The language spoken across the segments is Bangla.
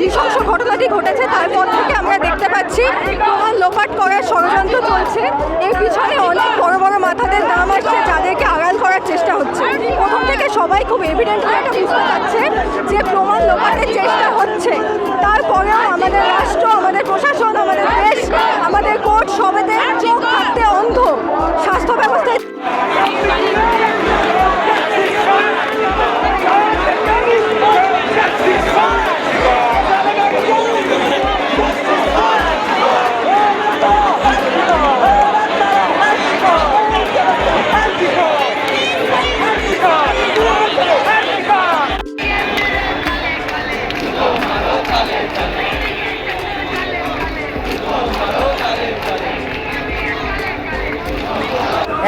নৃশংস ঘটনাটি ঘটেছে তারপর থেকে আমরা দেখতে পাচ্ছি প্রমাণ লোপাট করার ষড়যন্ত্র চলছে। এর পিছনে অনেক বড় বড় মাথাদের নাম আসছে যাদেরকে আড়াল করার চেষ্টা হচ্ছে। প্রথম থেকে সবাই খুব এভিডেন্টলি এটা বুঝতে পারছে যে প্রমাণ লোপাটের চেষ্টা হচ্ছে।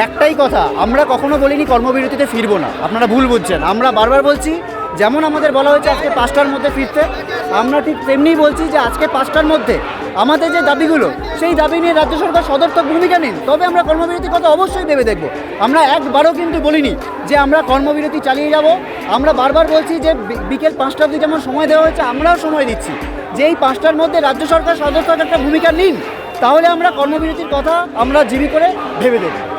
একটাই কথা, আমরা কখনো বলিনি কর্মবিরতিতে ফিরবো না। আপনারা ভুল বুঝছেন। আমরা বারবার বলছি, যেমন আমাদের বলা হয়েছে আজকে পাঁচটার মধ্যে ফিরতে, আমরা ঠিক তেমনিই বলছি যে আজকে পাঁচটার মধ্যে। আমাদের যে দাবিগুলো, সেই দাবি নিয়ে রাজ্য সরকার সদর্থক ভূমিকা নিন। তবে আমরা কর্মবিরতির কথা অবশ্যই ভেবে দেখব। আমরা একবারও কিন্তু বলিনি যে আমরা কর্মবিরতি চালিয়ে যাব। আমরা বারবার বলছি যে বিকেল পাঁচটা অবধি যেমন সময় দেওয়া হয়েছে, আমরাও সময় দিচ্ছি। যে এই পাঁচটার মধ্যে রাজ্য সরকার সদর্থক একটা ভূমিকা নিন, তাহলে আমরা কর্মবিরতির কথা আমরা জিবি করে ভেবে দেখব।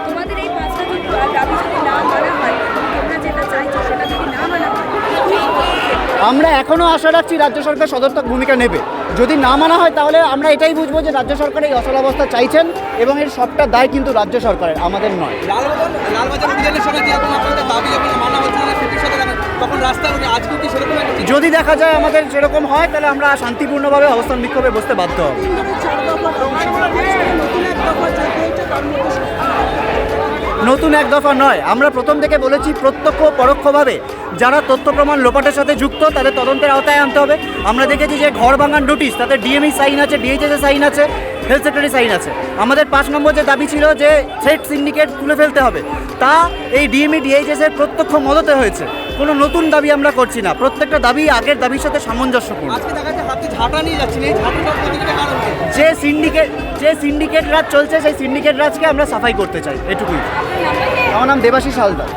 আমরা এখনও আশা রাখছি রাজ্য সরকার সদর্থক ভূমিকা নেবে। যদি না মানা হয় তাহলে আমরা এটাই বুঝব যে রাজ্য সরকার এই অচলাবস্থা চাইছেন এবং এর সবটা দায় কিন্তু রাজ্য সরকারের আমাদের নয়। মানা? যদি দেখা যায় আমাদের সেরকম হয় তাহলে আমরা শান্তিপূর্ণভাবে অবস্থান বিক্ষোভে বসতে বাধ্য হব। নতুন এক দফা নয়। আমরা প্রথম থেকে বলেছি প্রত্যক্ষ পরোক্ষভাবে যারা তথ্য প্রমাণ লোপাটের সাথে যুক্ত, তাদের তদন্তের আওতায় আনতে হবে। আমরা দেখেছি যে ঘর ভাঙার নোটিশ তাতে ডিএমই সাইন আছে ডিএইচএস সাইন আছে হেলথ সেক্রেটারি সাইন আছে। আমাদের পাঁচ নম্বর যে দাবি ছিল যে থ্রেড সিন্ডিকেট তুলে ফেলতে হবে, তা এই ডিএমই ডিএইচএস এর প্রত্যক্ষ মদতে হয়েছে। কোনো নতুন দাবি আমরা করছি না। প্রত্যেকটা দাবি আগের দাবির সাথে সামঞ্জস্যপূর্ণ। ঝাঁটা নিয়ে যাচ্ছেন এই ঝাঁটাটার প্রতিটা কারণ কি? যে সিন্ডিকেট যে সিন্ডিকেট রাজ চলছে সেই সিন্ডিকেট রাজকে আমরা সাফাই করতে চাই এটুকুই আমার নাম দেবাশিস হালদার